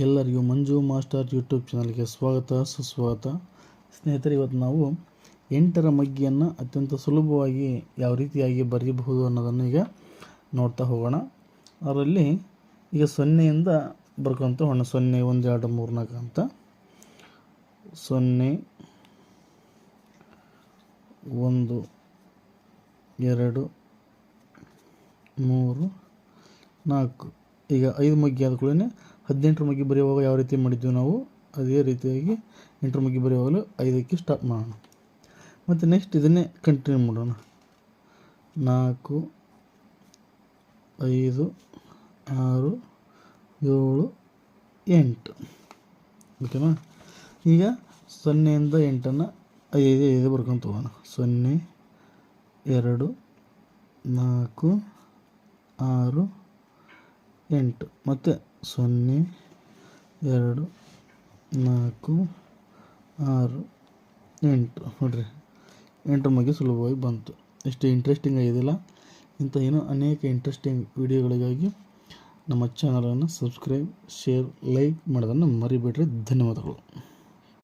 ಎಲ್ಲರಿಗೂ ಮಂಜು master YouTube ಚಾನಲ್ಗೆ ಸ್ವಾಗತ, ಸುಸ್ವಾಗತ. ಸ್ನೇಹಿತರೆ, ಇವತ್ತು ನಾವು ಎಂಟರ ಮಗ್ಗಿಯನ್ನು ಅತ್ಯಂತ ಸುಲಭವಾಗಿ ಯಾವ ರೀತಿಯಾಗಿ ಬರೆಯಬಹುದು ಅನ್ನೋದನ್ನು ಈಗ ನೋಡ್ತಾ ಹೋಗೋಣ. ಅದರಲ್ಲಿ ಈಗ ಸೊನ್ನೆಯಿಂದ ಬರ್ಕೊಂತ ಹೋಗೋಣ. ಸೊನ್ನೆ, ಒಂದು, ಎರಡು, ಮೂರು ನಾಲ್ಕು ಅಂತ. ಸೊನ್ನೆ, ಒಂದು, ಎರಡು, ಮೂರು, ನಾಲ್ಕು. ಈಗ ಐದು ಮಗ್ಗಿ ಆದ ಕೂಡಲೇ ಹದಿನೆಂಟರ ಮಗ್ಗಿ ಬರೆಯುವಾಗ ಯಾವ ರೀತಿ ಮಾಡಿದ್ವಿ ನಾವು? ಅದೇ ರೀತಿಯಾಗಿ ಎಂಟರ ಮಗ್ಗಿ ಬರೆಯುವಾಗಲೂ ಐದಕ್ಕೆ ಸ್ಟಾಪ್ ಮಾಡೋಣ. ಮತ್ತು ನೆಕ್ಸ್ಟ್ ಇದನ್ನೇ ಕಂಟಿನ್ಯೂ ಮಾಡೋಣ. ನಾಲ್ಕು, ಐದು, ಆರು, ಏಳು, ಎಂಟು. ಓಕೆನಾ ಈಗ ಸೊನ್ನೆಯಿಂದ ಎಂಟನ್ನು ಐದು ಐದು ಬರ್ಕೊಂತ ಹೋಗೋಣ ಸೊನ್ನೆ, ಎರಡು, ನಾಲ್ಕು, ಆರು, ಎಂಟು. ಮತ್ತು ಸೊನ್ನೆ, ಎರಡು, ನಾಲ್ಕು, ಆರು, ಎಂಟು. ನೋಡ್ರಿ, ಎಂಟು ಮಗೆ ಸುಲಭವಾಗಿ ಬಂತು. ಎಷ್ಟು ಇಂಟ್ರೆಸ್ಟಿಂಗ್ ಆಗಿದೆಯಲ್ಲ? ಇಂಥ ಏನೋ ಅನೇಕ ಇಂಟ್ರೆಸ್ಟಿಂಗ್ ವಿಡಿಯೋಗಳಿಗಾಗಿ ನಮ್ಮ ಚಾನಲನ್ನು ಸಬ್ಸ್ಕ್ರೈಬ್ ಶೇರ್ ಲೈಕ್ ಮಾಡೋದನ್ನು ಮರಿಬೇಡ್ರಿ. ಧನ್ಯವಾದಗಳು.